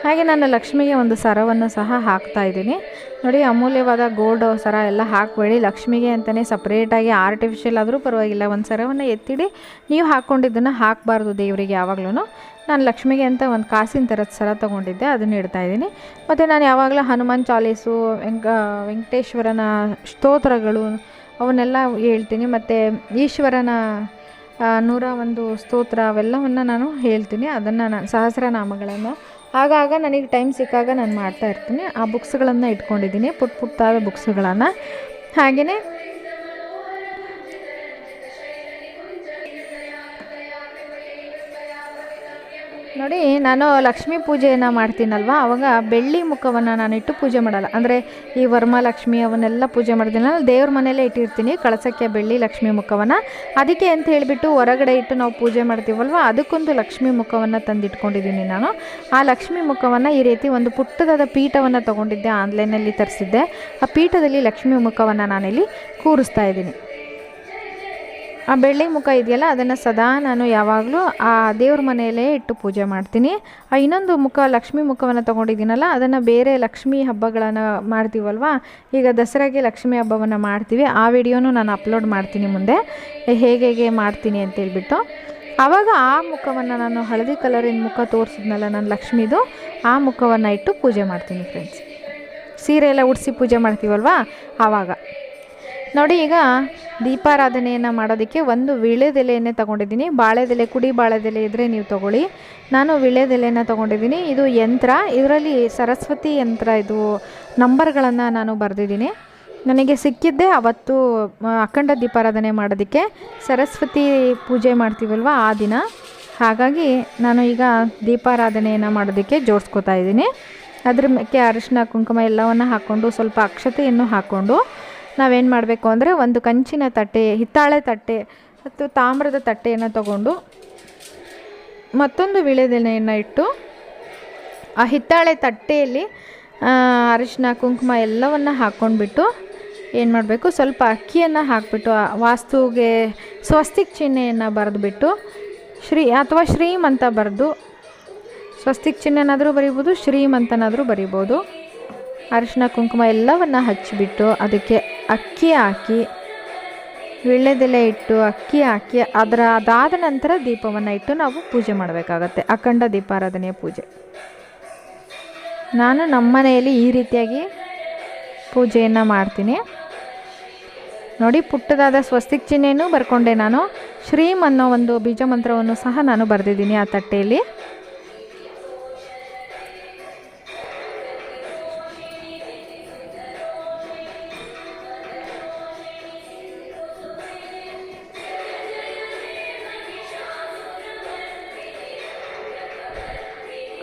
ಹಾಗೆ ನಾನು ಲಕ್ಷ್ಮಿಗೆ ಒಂದು ಸರವನ್ನು ಸಹ ಹಾಕ್ತಾ ಇದ್ದೀನಿ. ನೋಡಿ, ಅಮೂಲ್ಯವಾದ ಗೋಲ್ಡ್ ಸರ ಎಲ್ಲ ಹಾಕಬೇಡಿ. ಲಕ್ಷ್ಮಿಗೆ ಅಂತಲೇ ಸಪ್ರೇಟಾಗಿ ಆರ್ಟಿಫಿಷಿಯಲ್ ಆದರೂ ಪರವಾಗಿಲ್ಲ. ಒಂದು ಸರವನ್ನು ಎತ್ತಿಡಿ. ನೀವು ಹಾಕ್ಕೊಂಡಿದ್ದನ್ನು ಹಾಕಬಾರ್ದು ದೇವರಿಗೆ ಯಾವಾಗಲೂ ನಾನು ಲಕ್ಷ್ಮಿಗೆ ಅಂತ ಒಂದು ಕಾಸಿನ ಥರದ ಸರ ತೊಗೊಂಡಿದ್ದೆ. ಅದನ್ನು ಇಡ್ತಾ ಇದ್ದೀನಿ. ಮತ್ತು ನಾನು ಯಾವಾಗಲೂ ಹನುಮಾನ್ ಚಾಲೀಸು, ವೆಂಕ, ವೆಂಕಟೇಶ್ವರನ ಸ್ತೋತ್ರಗಳು ಅವನ್ನೆಲ್ಲ ಹೇಳ್ತೀನಿ. ಮತ್ತು ಈಶ್ವರನ ನೂರ ಒಂದು ಸ್ತೋತ್ರ ಅವೆಲ್ಲವನ್ನು ನಾನು ಹೇಳ್ತೀನಿ. ಅದನ್ನು ನಾನು ಸಹಸ್ರನಾಮಗಳನ್ನು ಆಗಾಗ ನನಗೆ ಟೈಮ್ ಸಿಕ್ಕಾಗ ನಾನು ಮಾಡ್ತಾ ಇರ್ತೀನಿ. ಆ ಬುಕ್ಸ್ಗಳನ್ನು ಇಟ್ಕೊಂಡಿದ್ದೀನಿ. ಪುಟ್ಟ ಪುಟ್ಟಾದ ಬುಕ್ಸ್ಗಳನ್ನು ಹಾಗೆಯೇ ನೋಡಿ, ನಾನು ಲಕ್ಷ್ಮೀ ಪೂಜೆಯನ್ನು ಮಾಡ್ತೀನಲ್ವ? ಅವಾಗ ಬೆಳ್ಳಿ ಮುಖವನ್ನು ನಾನು ಇಟ್ಟು ಪೂಜೆ ಮಾಡಲ್ಲ. ಅಂದರೆ ಈ ವರ್ಮಲಕ್ಷ್ಮಿ ಅವನ್ನೆಲ್ಲ ಪೂಜೆ ಮಾಡ್ತೀನಿ ದೇವ್ರ ಮನೆಯಲ್ಲೇ ಇಟ್ಟಿರ್ತೀನಿ, ಕಳಸಕ್ಕೆ ಬೆಳ್ಳಿ ಲಕ್ಷ್ಮಿ ಮುಖವನ್ನು. ಅದಕ್ಕೆ ಅಂತ ಹೇಳಿಬಿಟ್ಟು ಹೊರಗಡೆ ಇಟ್ಟು ನಾವು ಪೂಜೆ ಮಾಡ್ತೀವಲ್ವ? ಅದಕ್ಕೊಂದು ಲಕ್ಷ್ಮಿ ಮುಖವನ್ನು ತಂದಿಟ್ಕೊಂಡಿದ್ದೀನಿ ನಾನು. ಆ ಲಕ್ಷ್ಮಿ ಮುಖವನ್ನು ಈ ರೀತಿ ಒಂದು ಪುಟ್ಟದಾದ ಪೀಠವನ್ನು ತೊಗೊಂಡಿದ್ದೆ, ಆನ್ಲೈನಲ್ಲಿ ತರಿಸಿದ್ದೆ. ಆ ಪೀಠದಲ್ಲಿ ಲಕ್ಷ್ಮಿ ಮುಖವನ್ನು ನಾನಿಲ್ಲಿ ಕೂರಿಸ್ತಾ ಇದ್ದೀನಿ. ಆ ಬೆಳ್ಳಿ ಮುಖ ಇದೆಯಲ್ಲ, ಅದನ್ನು ಸದಾ ನಾನು ಯಾವಾಗಲೂ ಆ ದೇವ್ರ ಮನೆಯಲ್ಲೇ ಇಟ್ಟು ಪೂಜೆ ಮಾಡ್ತೀನಿ. ಆ ಇನ್ನೊಂದು ಮುಖ, ಲಕ್ಷ್ಮಿ ಮುಖವನ್ನು ತೊಗೊಂಡಿದ್ದೀನಲ್ಲ, ಅದನ್ನು ಬೇರೆ ಲಕ್ಷ್ಮಿ ಹಬ್ಬಗಳನ್ನು ಮಾಡ್ತೀವಲ್ವ? ಈಗ ದಸರಾಗೆ ಲಕ್ಷ್ಮಿ ಹಬ್ಬವನ್ನು ಮಾಡ್ತೀವಿ. ಆ ವಿಡಿಯೋನು ನಾನು ಅಪ್ಲೋಡ್ ಮಾಡ್ತೀನಿ ಮುಂದೆ. ಹೇಗೆ ಹೇಗೆ ಮಾಡ್ತೀನಿ ಅಂತೇಳ್ಬಿಟ್ಟು ಆವಾಗ ಆ ಮುಖವನ್ನು ನಾನು ಹಳದಿ ಕಲರಿನ ಮುಖ ತೋರಿಸಿದ್ನಲ್ಲ ನಾನು ಲಕ್ಷ್ಮಿದು, ಆ ಮುಖವನ್ನು ಇಟ್ಟು ಪೂಜೆ ಮಾಡ್ತೀನಿ ಫ್ರೆಂಡ್ಸ್ ಸೀರೆ ಎಲ್ಲ ಉಡಿಸಿ ಪೂಜೆ ಮಾಡ್ತೀವಲ್ವಾ? ಆವಾಗ. ನೋಡಿ ಈಗ ದೀಪಾರಾಧನೆಯನ್ನು ಮಾಡೋದಕ್ಕೆ ಒಂದು ವಿಳೆದೆಲೆಯನ್ನೇ ತೊಗೊಂಡಿದ್ದೀನಿ. ಬಾಳೆದೆಲೆ ಕುಡಿ ಬಾಳೆದೆಲೆ ಇದ್ದರೆ ನೀವು ತೊಗೊಳ್ಳಿ. ನಾನು ವಿಳೆದೆಲೆಯನ್ನು ತೊಗೊಂಡಿದ್ದೀನಿ. ಇದು ಯಂತ್ರ. ಇದರಲ್ಲಿ ಸರಸ್ವತಿ ಯಂತ್ರ, ಇದು ನಂಬರ್ಗಳನ್ನು ನಾನು ಬರೆದಿದ್ದೀನಿ. ನನಗೆ ಸಿಕ್ಕಿದ್ದೆ ಅವತ್ತು ಅಖಂಡ ದೀಪಾರಾಧನೆ ಮಾಡೋದಕ್ಕೆ ಸರಸ್ವತಿ ಪೂಜೆ ಮಾಡ್ತೀವಲ್ವ ಆ ದಿನ. ಹಾಗಾಗಿ ನಾನು ಈಗ ದೀಪಾರಾಧನೆಯನ್ನು ಮಾಡೋದಕ್ಕೆ ಜೋಡಿಸ್ಕೋತಾ ಇದ್ದೀನಿ. ಅದ್ರ ಮೇಲೆ ಅರಿಶಿನ ಕುಂಕುಮ ಎಲ್ಲವನ್ನು ಹಾಕ್ಕೊಂಡು ಸ್ವಲ್ಪ ಅಕ್ಷತೆಯನ್ನು ಹಾಕ್ಕೊಂಡು ನಾವೇನು ಮಾಡಬೇಕು ಅಂದರೆ ಒಂದು ಕಂಚಿನ ತಟ್ಟೆ, ಹಿತ್ತಾಳೆ ತಟ್ಟೆ ಮತ್ತು ತಾಮ್ರದ ತಟ್ಟೆಯನ್ನು ತಗೊಂಡು ಮತ್ತೊಂದು ವಿಳೆದೆಲೆಯನ್ನು ಇಟ್ಟು ಆ ಹಿತ್ತಾಳೆ ತಟ್ಟೆಯಲ್ಲಿ ಅರಿಶಿನ ಕುಂಕುಮ ಎಲ್ಲವನ್ನು ಹಾಕ್ಕೊಂಡ್ಬಿಟ್ಟು ಏನು ಮಾಡಬೇಕು, ಸ್ವಲ್ಪ ಅಕ್ಕಿಯನ್ನು ಹಾಕಿಬಿಟ್ಟು ವಾಸ್ತುಗೆ ಸ್ವಸ್ತಿಕ್ ಚಿಹ್ನೆಯನ್ನು ಬರೆದುಬಿಟ್ಟು, ಶ್ರೀ ಅಥವಾ ಶ್ರೀಮ್ ಅಂತ ಬರೆದು, ಸ್ವಸ್ತಿಕ್ ಚಿಹ್ನೆನಾದರೂ ಬರಿಬೋದು, ಶ್ರೀಮಂತನಾದರೂ ಬರಿಬೋದು. ಅರಿಶಿನ, ಕುಂಕುಮ ಎಲ್ಲವನ್ನು ಹಚ್ಚಿಬಿಟ್ಟು ಅದಕ್ಕೆ ಅಕ್ಕಿ ಹಾಕಿ ವೀಳ್ಯದೆಲೆ ಇಟ್ಟು ಅಕ್ಕಿ ಹಾಕಿ, ಅದರ ಅದಾದ ನಂತರ ದೀಪವನ್ನು ಇಟ್ಟು ನಾವು ಪೂಜೆ ಮಾಡಬೇಕಾಗತ್ತೆ, ಅಖಂಡ ದೀಪಾರಾಧನೆಯ ಪೂಜೆ. ನಾನು ನಮ್ಮ ಮನೆಯಲ್ಲಿ ಈ ರೀತಿಯಾಗಿ ಪೂಜೆಯನ್ನು ಮಾಡ್ತೀನಿ. ನೋಡಿ, ಪುಟ್ಟದಾದ ಸ್ವಸ್ತಿಕ್ ಚಿಹ್ನೆಯನ್ನು ಬರ್ಕೊಂಡೆ ನಾನು. ಶ್ರೀಮ್ ಅನ್ನೋ ಒಂದು ಬೀಜ ಮಂತ್ರವನ್ನು ಸಹ ನಾನು ಬರೆದಿದ್ದೀನಿ ಆ ತಟ್ಟೆಯಲ್ಲಿ.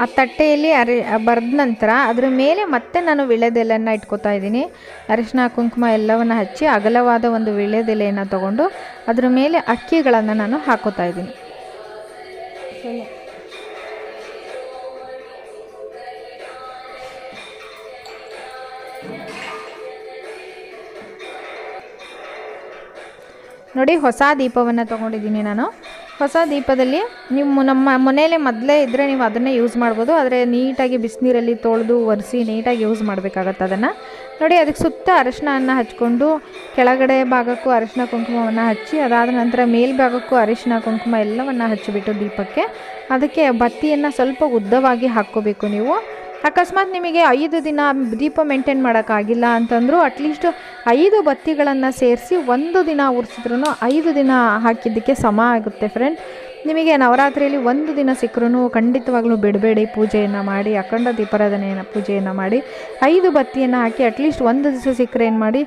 ಆ ತಟ್ಟೆಯಲ್ಲಿ ಅರಿ ಬರೆದ ನಂತರ ಅದ್ರ ಮೇಲೆ ಮತ್ತೆ ನಾನು ವಿಳೆದೆಲೆಯನ್ನು ಇಟ್ಕೋತಾ ಇದ್ದೀನಿ. ಅರಿಶಿನ ಕುಂಕುಮ ಎಲ್ಲವನ್ನು ಹಚ್ಚಿ ಅಗಲವಾದ ಒಂದು ವಿಳೆದೆಲೆಯನ್ನು ತಗೊಂಡು ಅದರ ಮೇಲೆ ಅಕ್ಕಿಗಳನ್ನು ನಾನು ಹಾಕೋತಾ ಇದ್ದೀನಿ. ನೋಡಿ, ಹೊಸ ದೀಪವನ್ನು ತಗೊಂಡಿದ್ದೀನಿ ನಾನು. ಹೊಸ ದೀಪದಲ್ಲಿ ನೀವು ನಮ್ಮ ಮನೆಯಲ್ಲೇ ಮೊದಲೇ ಇದ್ದರೆ ನೀವು ಅದನ್ನೇ ಯೂಸ್ ಮಾಡ್ಬೋದು. ಆದರೆ ನೀಟಾಗಿ ಬಿಸಿನೀರಲ್ಲಿ ತೊಳೆದು ಒರೆಸಿ ನೀಟಾಗಿ ಯೂಸ್ ಮಾಡಬೇಕಾಗತ್ತೆ ಅದನ್ನು. ನೋಡಿ, ಅದಕ್ಕೆ ಸುತ್ತ ಅರಿಶಿಣವನ್ನು ಹಚ್ಕೊಂಡು ಕೆಳಗಡೆ ಭಾಗಕ್ಕೂ ಅರಿಶಿನ ಕುಂಕುಮವನ್ನು ಹಚ್ಚಿ, ಅದಾದ ನಂತರ ಮೇಲ್ಭಾಗಕ್ಕೂ ಅರಿಶಿನ ಕುಂಕುಮ ಎಲ್ಲವನ್ನು ಹಚ್ಚಿಬಿಟ್ಟು ದೀಪಕ್ಕೆ. ಅದಕ್ಕೆ ಬತ್ತಿಯನ್ನು ಸ್ವಲ್ಪ ಉದ್ದವಾಗಿ ಹಾಕ್ಕೋಬೇಕು ನೀವು. ಅಕಸ್ಮಾತ್ ನಿಮಗೆ ಐದು ದಿನ ದೀಪ ಮೇಂಟೈನ್ ಮಾಡೋಕ್ಕಾಗಿಲ್ಲ ಅಂತಂದರೂ ಅಟ್ಲೀಸ್ಟ್ ಐದು ಬತ್ತಿಗಳನ್ನು ಸೇರಿಸಿ ಒಂದು ದಿನ ಉರಿಸಿದ್ರೂ ಐದು ದಿನ ಹಾಕಿದ್ದಕ್ಕೆ ಸಮ ಆಗುತ್ತೆ ಫ್ರೆಂಡ್ ನಿಮಗೆ ನವರಾತ್ರಿಯಲ್ಲಿ ಒಂದು ದಿನ ಸಿಕ್ಕರೂ ಖಂಡಿತವಾಗ್ಲೂ ಬಿಡಬೇಡಿ. ಪೂಜೆಯನ್ನು ಮಾಡಿ, ಅಖಂಡ ದೀಪಾರಾಧನೆಯನ್ನು ಪೂಜೆಯನ್ನು ಮಾಡಿ, ಐದು ಬತ್ತಿಯನ್ನು ಹಾಕಿ ಅಟ್ಲೀಸ್ಟ್ ಒಂದು ದಿವಸ ಸಿಕ್ಕರೆ ಏನು ಮಾಡಿ,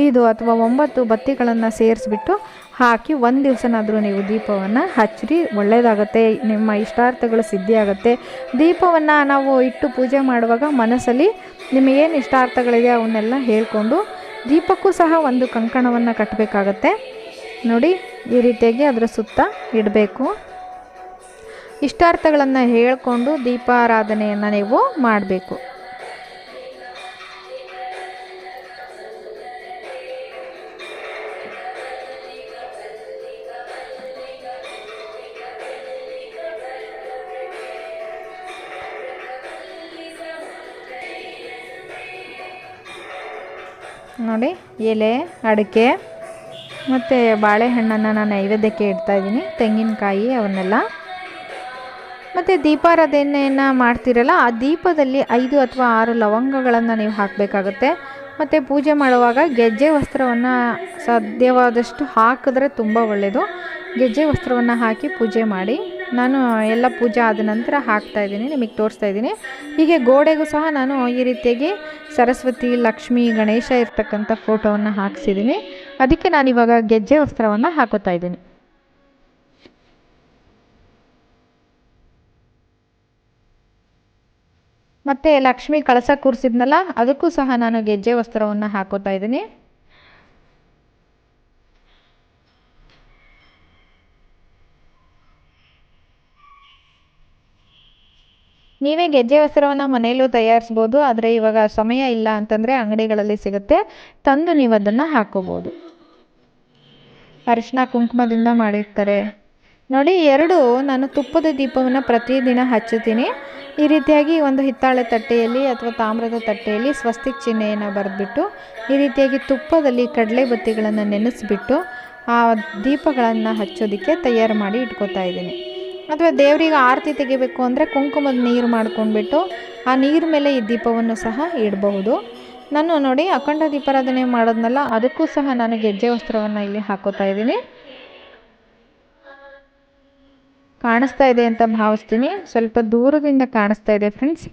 ಐದು ಅಥವಾ ಒಂಬತ್ತು ಬತ್ತಿಗಳನ್ನು ಸೇರಿಸ್ಬಿಟ್ಟು ಹಾಕಿ ಒಂದು ದಿವಸನಾದರೂ ನೀವು ದೀಪವನ್ನು ಹಚ್ಚಿರಿ. ಒಳ್ಳೆಯದಾಗತ್ತೆ ನಿಮ್ಮ ಇಷ್ಟಾರ್ಥಗಳು ಸಿದ್ಧಿಯಾಗುತ್ತೆ. ದೀಪವನ್ನು ನಾವು ಇಟ್ಟು ಪೂಜೆ ಮಾಡುವಾಗ ಮನಸ್ಸಲ್ಲಿ ನಿಮಗೇನು ಇಷ್ಟಾರ್ಥಗಳಿದೆ ಅವನ್ನೆಲ್ಲ ಹೇಳಿಕೊಂಡು ದೀಪಕ್ಕೂ ಸಹ ಒಂದು ಕಂಕಣವನ್ನು ಕಟ್ಟಬೇಕಾಗತ್ತೆ ನೋಡಿ ಈ ರೀತಿಯಾಗಿ ಅದರ ಸುತ್ತ ಇಡಬೇಕು. ಇಷ್ಟಾರ್ಥಗಳನ್ನು ಹೇಳಿಕೊಂಡು ದೀಪಾರಾಧನೆಯನ್ನು ನೀವು ಮಾಡಬೇಕು. ನೋಡಿ ಎಲೆ ಅಡಿಕೆ ಮತ್ತು ಬಾಳೆಹಣ್ಣನ್ನು ನಾನು ನೈವೇದ್ಯಕ್ಕೆ ಇಡ್ತಾ ಇದ್ದೀನಿ. ತೆಂಗಿನಕಾಯಿ ಅವನ್ನೆಲ್ಲ. ಮತ್ತು ದೀಪಾರಾಧನೆಯನ್ನು ಮಾಡ್ತಿರಲ್ಲ, ಆ ದೀಪದಲ್ಲಿ ಐದು ಅಥವಾ ಆರು ಲವಂಗಗಳನ್ನು ನೀವು ಹಾಕಬೇಕಾಗುತ್ತೆ. ಮತ್ತು ಪೂಜೆ ಮಾಡುವಾಗ ಗೆಜ್ಜೆ ವಸ್ತ್ರವನ್ನು ಸಾಧ್ಯವಾದಷ್ಟು ಹಾಕಿದ್ರೆ ತುಂಬ ಒಳ್ಳೆಯದು ಗೆಜ್ಜೆ ವಸ್ತ್ರವನ್ನು ಹಾಕಿ ಪೂಜೆ ಮಾಡಿ. ನಾನು ಎಲ್ಲ ಪೂಜೆ ಆದ ನಂತರ ಹಾಕ್ತಾ ಇದ್ದೀನಿ, ನಿಮಗೆ ತೋರಿಸ್ತಾ ಇದ್ದೀನಿ. ಹೀಗೆ ಗೋಡೆಗೂ ಸಹ ನಾನು ಈ ರೀತಿಯಾಗಿ ಸರಸ್ವತಿ, ಲಕ್ಷ್ಮಿ, ಗಣೇಶ ಇರ್ತಕ್ಕಂಥ ಫೋಟೋವನ್ನು ಹಾಕ್ಸಿದ್ದೀನಿ. ಅದಕ್ಕೆ ನಾನು ಇವಾಗ ಗೆಜ್ಜೆ ವಸ್ತ್ರವನ್ನು ಹಾಕೋತಾ ಇದ್ದೀನಿ. ಮತ್ತು ಲಕ್ಷ್ಮಿ ಕಳಸ ಕೂರಿಸಿದ್ನಲ್ಲ, ಅದಕ್ಕೂ ಸಹ ನಾನು ಗೆಜ್ಜೆ ವಸ್ತ್ರವನ್ನು ಹಾಕೋತಾ ಇದ್ದೀನಿ. ನೀವೇ ಗೆಜ್ಜೆ ವಸ್ತ್ರವನ್ನು ಮನೆಯಲ್ಲೂ ತಯಾರಿಸ್ಬೋದು, ಆದರೆ ಇವಾಗ ಸಮಯ ಇಲ್ಲ ಅಂತಂದರೆ ಅಂಗಡಿಗಳಲ್ಲಿ ಸಿಗುತ್ತೆ, ತಂದು ನೀವು ಅದನ್ನು ಹಾಕೋಬೋದು. ಅರಿಶಿನ ಕುಂಕುಮದಿಂದ ಮಾಡಿರ್ತಾರೆ. ನೋಡಿ, ಎರಡು ನಾನು ತುಪ್ಪದ ದೀಪವನ್ನು ಪ್ರತಿದಿನ ಹಚ್ಚುತ್ತೀನಿ. ಈ ರೀತಿಯಾಗಿ ಒಂದು ಹಿತ್ತಾಳೆ ತಟ್ಟೆಯಲ್ಲಿ ಅಥವಾ ತಾಮ್ರದ ತಟ್ಟೆಯಲ್ಲಿ ಸ್ವಸ್ತಿಕ್ ಚಿಹ್ನೆಯನ್ನು ಬರೆದ್ಬಿಟ್ಟು, ಈ ರೀತಿಯಾಗಿ ತುಪ್ಪದಲ್ಲಿ ಕಡಲೆ ಬತ್ತಿಗಳನ್ನು ನೆನೆಸಿಬಿಟ್ಟು ಆ ದೀಪಗಳನ್ನು ಹಚ್ಚೋದಕ್ಕೆ ತಯಾರು ಮಾಡಿ ಇಟ್ಕೋತಾ ಇದ್ದೀನಿ. ಅಥವಾ ದೇವರಿಗೆ ಆರತಿ ತೆಗಿಬೇಕು ಅಂದರೆ ಕುಂಕುಮದ ನೀರು ಮಾಡ್ಕೊಂಡ್ಬಿಟ್ಟು ಆ ನೀರು ಮೇಲೆ ಈ ದೀಪವನ್ನು ಸಹ ಇಡಬಹುದು. ನಾನು ನೋಡಿ ಅಖಂಡ ದೀಪಾರಾಧನೆ ಮಾಡೋದ್ನಲ್ಲ, ಅದಕ್ಕೂ ಸಹ ನಾನು ಗೆಜ್ಜೆ ವಸ್ತ್ರವನ್ನು ಇಲ್ಲಿ ಹಾಕೋತಾ ಇದ್ದೀನಿ. ಕಾಣಿಸ್ತಾ ಇದೆ ಅಂತ ಭಾವಿಸ್ತೀನಿ. ಸ್ವಲ್ಪ ದೂರದಿಂದ ಕಾಣಿಸ್ತಾ ಇದೆ ಫ್ರೆಂಡ್ಸ್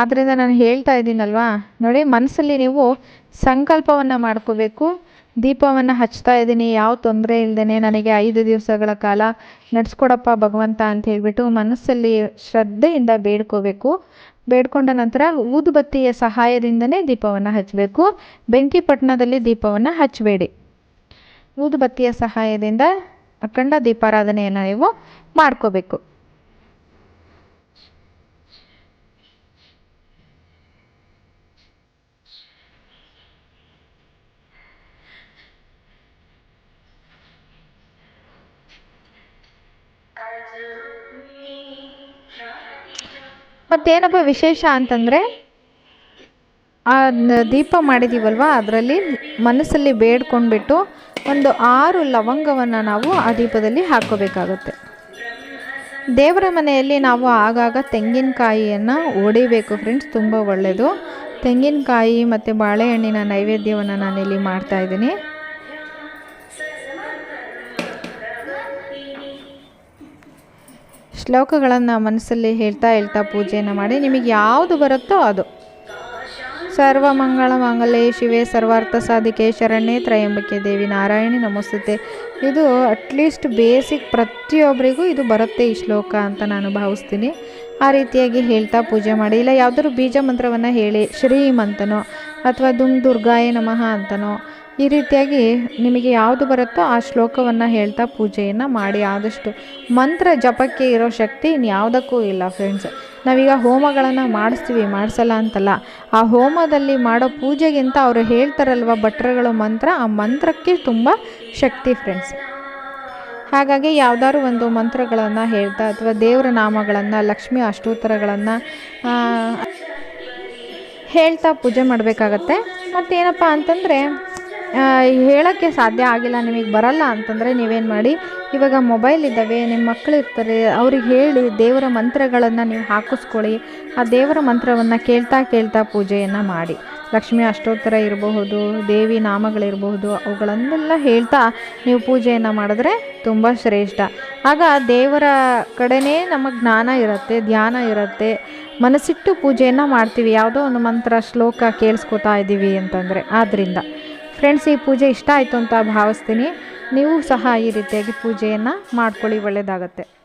ಆದ್ದರಿಂದ ನಾನು ಹೇಳ್ತಾ ಇದ್ದೀನಲ್ವಾ? ನೋಡಿ ಮನಸ್ಸಲ್ಲಿ ನೀವು ಸಂಕಲ್ಪವನ್ನು ಮಾಡ್ಕೋಬೇಕು. ದೀಪವನ್ನು ಹಚ್ತಾ ಇದ್ದೀನಿ. ಯಾವ ತೊಂದರೆ ಇಲ್ಲದೇ ನನಗೆ ಐದು ದಿವಸಗಳ ಕಾಲ ನಡೆಸ್ಕೊಡಪ್ಪ ಭಗವಂತ ಅಂತ ಹೇಳಿಬಿಟ್ಟು ಮನಸ್ಸಲ್ಲಿ ಶ್ರದ್ಧೆಯಿಂದ ಬೇಡ್ಕೋಬೇಕು. ಬೇಡ್ಕೊಂಡ ನಂತರ ಊದುಬತ್ತಿಯ ಸಹಾಯದಿಂದನೇ ದೀಪವನ್ನು ಹಚ್ಚಬೇಕು ಬೆಂಕಿ ಪಟ್ಟಣದಲ್ಲಿ ದೀಪವನ್ನು ಹಚ್ಚಬೇಡಿ ಊದುಬತ್ತಿಯ ಸಹಾಯದಿಂದ ಅಖಂಡ ದೀಪಾರಾಧನೆಯನ್ನು ನೀವು ಮಾಡ್ಕೋಬೇಕು. ಮತ್ತೇನಪ್ಪ ವಿಶೇಷ ಅಂತಂದರೆ, ಆ ದೀಪ ಮಾಡಿದ್ದೀವಲ್ವ ಅದರಲ್ಲಿ ಮನಸ್ಸಲ್ಲಿ ಬೇಡ್ಕೊಂಡ್ಬಿಟ್ಟು ಒಂದು ಆರು ಲವಂಗವನ್ನು ನಾವು ಆ ದೀಪದಲ್ಲಿ ಹಾಕೋಬೇಕಾಗುತ್ತೆ ದೇವರ ಮನೆಯಲ್ಲಿ ನಾವು ಆಗಾಗ ತೆಂಗಿನಕಾಯಿಯನ್ನು ಒಡಿಬೇಕು ಫ್ರೆಂಡ್ಸ್, ತುಂಬ ಒಳ್ಳೆಯದು ತೆಂಗಿನಕಾಯಿ ಮತ್ತು ಬಾಳೆಹಣ್ಣಿನ ನೈವೇದ್ಯವನ್ನು ನಾನಿಲ್ಲಿ ಮಾಡ್ತಾಯಿದ್ದೀನಿ ಶ್ಲೋಕಗಳನ್ನು ಮನಸ್ಸಲ್ಲಿ ಹೇಳ್ತಾ ಹೇಳ್ತಾ ಪೂಜೆಯನ್ನು ಮಾಡಿ ನಿಮಗೆ ಯಾವುದು ಬರುತ್ತೋ ಅದು. ಸರ್ವ ಮಂಗಳ ಮಂಗಲೇ ಶಿವೆ ಸರ್ವಾರ್ಥ ಸಾಧಿಕೆ ಶರಣ್ಯ ತ್ರಯಂಬಕೆ ದೇವಿ ನಾರಾಯಣಿ ನಮಸ್ತೆ ಇದು ಅಟ್ಲೀಸ್ಟ್ ಬೇಸಿಕ್ ಪ್ರತಿಯೊಬ್ಬರಿಗೂ ಇದು ಬರುತ್ತೆ ಈ ಶ್ಲೋಕ ಅಂತ ನಾನು ಭಾವಿಸ್ತೀನಿ. ಆ ರೀತಿಯಾಗಿ ಹೇಳ್ತಾ ಪೂಜೆ ಮಾಡಿ. ಇಲ್ಲ ಯಾವುದಾದ್ರು ಬೀಜ ಮಂತ್ರವನ್ನು ಹೇಳಿ ಶ್ರೀಮಂತನೋ ಅಥವಾ ದುಂಗ್ ದುರ್ಗಾಯ ನಮಃ ಅಂತನೋ ಈ ರೀತಿಯಾಗಿ ನಿಮಗೆ ಯಾವುದು ಬರುತ್ತೋ ಆ ಶ್ಲೋಕವನ್ನು ಹೇಳ್ತಾ ಪೂಜೆಯನ್ನು ಮಾಡಿ ಆದಷ್ಟು ಮಂತ್ರ ಜಪಕ್ಕೆ ಇರೋ ಶಕ್ತಿ ಇನ್ಯಾವುದಕ್ಕೂ ಇಲ್ಲ ಫ್ರೆಂಡ್ಸ್ ನಾವೀಗ ಹೋಮಗಳನ್ನು ಮಾಡಿಸ್ತೀವಿ, ಮಾಡಿಸಲ್ಲ ಅಂತಲ್ಲ. ಆ ಹೋಮದಲ್ಲಿ ಮಾಡೋ ಪೂಜೆಗಿಂತ ಅವರು ಹೇಳ್ತಾರಲ್ವ ಭಟ್ರಗಳು ಮಂತ್ರ, ಆ ಮಂತ್ರಕ್ಕೆ ತುಂಬ ಶಕ್ತಿ ಫ್ರೆಂಡ್ಸ್ ಹಾಗಾಗಿ ಯಾವುದಾದ್ರು ಒಂದು ಮಂತ್ರಗಳನ್ನು ಹೇಳ್ತಾ ಅಥವಾ ದೇವರ ನಾಮಗಳನ್ನು, ಲಕ್ಷ್ಮಿ ಅಷ್ಟೋತ್ತರಗಳನ್ನು ಹೇಳ್ತಾ ಪೂಜೆ ಮಾಡಬೇಕಾಗತ್ತೆ. ಮತ್ತೇನಪ್ಪ ಅಂತಂದರೆ ಹೇಳೋಕ್ಕೆ ಸಾಧ್ಯ ಆಗಿಲ್ಲ, ನಿಮಗೆ ಬರಲ್ಲ ಅಂತಂದರೆ ನೀವೇನು ಮಾಡಿ, ಇವಾಗ ಮೊಬೈಲ್ ಇದ್ದಾವೆ ನಿಮ್ಮ ಮಕ್ಕಳು ಇರ್ತಾರೆ, ಅವ್ರಿಗೆ ಹೇಳಿ, ದೇವರ ಮಂತ್ರಗಳನ್ನು ನೀವು ಹಾಕಿಸ್ಕೊಳ್ಳಿ, ಆ ದೇವರ ಮಂತ್ರವನ್ನು ಕೇಳ್ತಾ ಕೇಳ್ತಾ ಪೂಜೆಯನ್ನು ಮಾಡಿ. ಲಕ್ಷ್ಮಿ ಅಷ್ಟೋತ್ತರ ಇರಬಹುದು, ದೇವಿ ನಾಮಗಳಿರಬಹುದು, ಅವುಗಳನ್ನೆಲ್ಲ ಹೇಳ್ತಾ ನೀವು ಪೂಜೆಯನ್ನು ಮಾಡಿದ್ರೆ ತುಂಬ ಶ್ರೇಷ್ಠ. ಆಗ ದೇವರ ಕಡೆನೇ ನಮ್ಮ ಜ್ಞಾನ ಇರುತ್ತೆ, ಧ್ಯಾನ ಇರುತ್ತೆ, ಮನಸ್ಸಿಟ್ಟು ಪೂಜೆಯನ್ನು ಮಾಡ್ತೀವಿ. ಯಾವುದೋ ಒಂದು ಮಂತ್ರ, ಶ್ಲೋಕ ಕೇಳಿಸ್ಕೊತಾ ಇದ್ದೀವಿ ಅಂತಂದರೆ ಆದ್ದರಿಂದ ಫ್ರೆಂಡ್ಸ್ ಈ ಪೂಜೆ ಇಷ್ಟ ಆಯಿತು ಅಂತ ಭಾವಿಸ್ತೀನಿ. ನೀವು ಸಹ ಈ ರೀತಿಯಾಗಿ ಪೂಜೆಯನ್ನು ಮಾಡ್ಕೊಳ್ಳಿ ಒಳ್ಳೆಯದಾಗತ್ತೆ